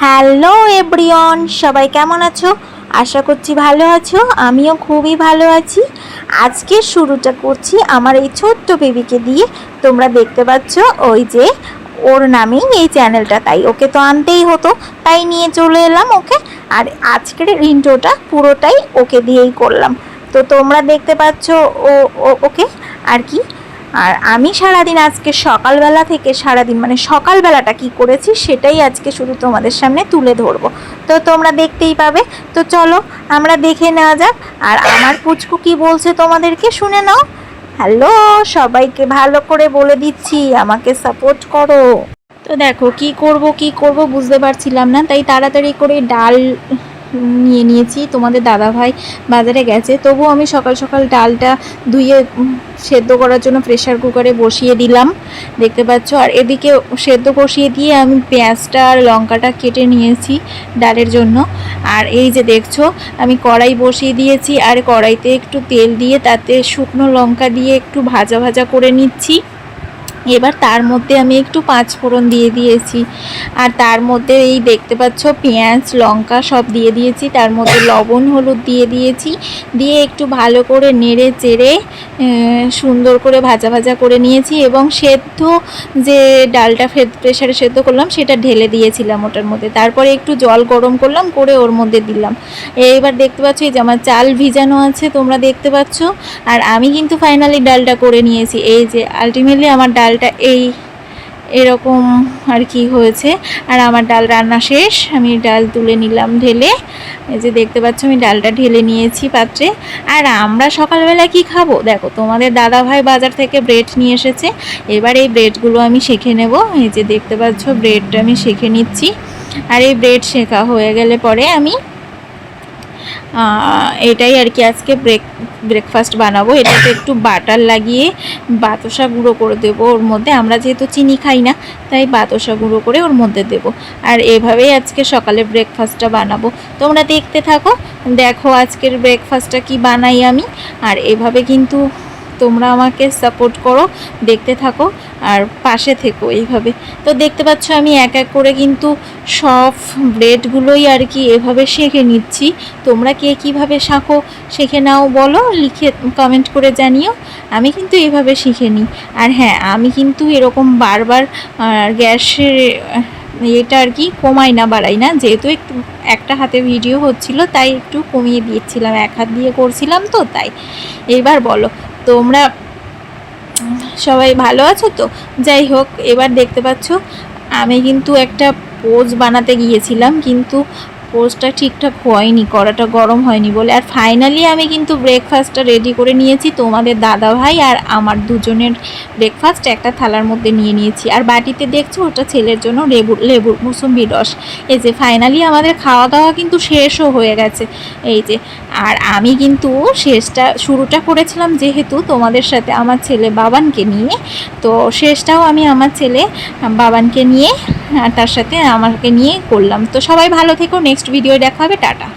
Hello এব্রিয়ন সবাই কেমন আছো? আশা করছি ভালো আছো, আমিও খুবই ভালো আছি। আজকে শুরুটা করছি আমার এই ছোট্ট বেবিকে দিয়ে। তোমরা দেখতে পাচ্ছ ওই যে ওর নামেই এই চ্যানেলটা, তাই ওকে তো আনতেই হতো, তাই নিয়ে চলে এলাম ওকে। আর আজকের ইন্ট্রোটা পুরোটাই ওকে দিয়েই করলাম। তো তোমরা দেখতে পাচ্ছ ও- ওকে। আর কি? আর আমি সারাদিন আজকে সকালবেলা থেকে সারাদিন মানে সকালবেলাটা কি করেছি সেটাই আজকে শুধু তোমাদের সামনে তুলে ধরবো। তো তোমরা দেখতেই পাবে। তো চলো, আমরা দেখে নেওয়া যাক। আর আমার পুচকু কি বলছে তোমাদেরকে শুনে নাও। হ্যালো সবাইকে ভালো করে বলে দিচ্ছি, আমাকে সাপোর্ট করো। তো দেখো, কি করব কি করব বুঝতে পারছিলাম না, তাই তাড়াতাড়ি করে ডাল নিয়ে নিয়েছি। তোমাদের দাদা ভাই বাজারে গেছে। তবুও আমি সকাল সকাল ডালটা ধুয়ে সেদ্ধ করার জন্য প্রেশার কুকারে বসিয়ে দিলাম। দেখতে পাচ্ছ? আর এদিকে সেদ্ধ বসিয়ে দিয়ে আমি পেঁয়াজটা আর লঙ্কাটা কেটে নিয়েছি ডালের জন্য। আর এই যে দেখছ, আমি কড়াই বসিয়ে দিয়েছি। আর কড়াইতে একটু তেল দিয়ে তাতে শুকনো লঙ্কা দিয়ে একটু ভাজা ভাজা করে নিচ্ছি। এবার তার মধ্যে আমি একটু পাঁচ ফোড়ন দিয়ে দিয়েছি। আর তার মধ্যে এই দেখতে পাচ্ছ পেঁয়াজ, লঙ্কা সব দিয়ে দিয়েছি। তার মধ্যে লবণ, হলুদ দিয়ে দিয়েছি। দিয়ে একটু ভালো করে নেড়ে চেড়ে সুন্দর করে ভাজা ভাজা করে নিয়েছি এবং সেদ্ধ যে ডালটা প্রেশারে সেদ্ধ করলাম সেটা ঢেলে দিয়েছিলাম ওটার মধ্যে। তারপরে একটু জল গরম করলাম, করে ওর মধ্যে দিলাম। এইবার দেখতে পাচ্ছ এই যে আমার চাল ভিজানো আছে, তোমরা দেখতে পাচ্ছ। আর আমি কিন্তু ফাইনালি ডালটা করে নিয়েছি। এই যে আলটিমেটলি আমার ডালটা এই, এরকম আর কি হয়েছে। আর আমার ডাল রান্না শেষ, আমি ডাল তুলে নিলাম ঢেলে। এই যে দেখতে পাচ্ছ, আমি ডালটা ঢেলে নিয়েছি পাত্রে। আর আমরা সকালবেলা কি খাব? দেখো, তোমাদের দাদা ভাই বাজার থেকে ব্রেড নিয়ে এসেছে। এবার এই ব্রেডগুলো আমি শেখে নেব। এই যে দেখতে পাচ্ছ, ব্রেডটা আমি শেখে নিচ্ছি। আর এই ব্রেড শেখা হয়ে গেলে পরে আমি এটাই আর কি আজকে ব্রেক ব্রেকফাস্ট বানাবো। এটাতে একটু বাটার লাগিয়ে বাতাসা গুঁড়ো করে দেবো ওর মধ্যে। আমরা যেহেতু চিনি খাই না, তাই বাতাসা গুঁড়ো করে ওর মধ্যে দেব। আর এভাবেই আজকে সকালে ব্রেকফাস্টটা বানাবো। তোমরা দেখতে থাকো, দেখো আজকের ব্রেকফাস্টটা কি বানাই আমি। আর এভাবে কিন্তু তোমরা আমাকে সাপোর্ট করো। দেখতে থাকো আর পাশে থেকো এইভাবে। তো দেখতে পাচ্ছ আমি এক এক করে কিন্তু সব ব্রেডগুলোই আর কি এভাবে শেখে নিচ্ছি। তোমরা কে কীভাবে শাঁখো শেখে নাও বলো, লিখে কমেন্ট করে জানিও। আমি কিন্তু এভাবে শিখে নিই। আর হ্যাঁ আমি কিন্তু এরকম বারবার গ্যাসের এটা আর কি কমাই না, বাড়াই না। যেহেতু একটু, একটা হাতে ভিডিও হচ্ছিল, তাই একটু কমিয়ে দিয়েছিলাম। এক হাত দিয়ে করছিলাম তো, তাই। এবার বলো, তোমরা সবাই ভালো আছো তো? যাই হোক, এবার দেখতে পাচ্ছ, আমি কিন্তু একটা পোজ বানাতে গিয়েছিলাম, কিন্তু পোজটা ঠিকঠাক হয়নি, কড়াটা গরম হয়নি বলে। আর ফাইনালি আমি কিন্তু ব্রেকফাস্টটা রেডি করে নিয়েছি তোমাদের দাদা ভাই আর আমার দুজনের ব্রেকফাস্ট একটা থালার মধ্যে নিয়ে নিয়েছি। আর বাটিতে দেখছ, ওটা ছেলের জন্য লেবু লেবু মুসম্বি রস। এই যে ফাইনালি আমাদের খাওয়া দাওয়া কিন্তু শেষও হয়ে গেছে। এই যে, আর আমি কিন্তু শেষটা, শুরুটা করেছিলাম যেহেতু তোমাদের সাথে আমার ছেলে বাবানকে নিয়ে। তো শেষটাও আমি আমার ছেলে বাবানকে নিয়ে তার সাথে আমাকে নিয়ে করলাম। তো সবাই ভালো থেকো নেক্সট ভিডিও দেখা হবে টাটা।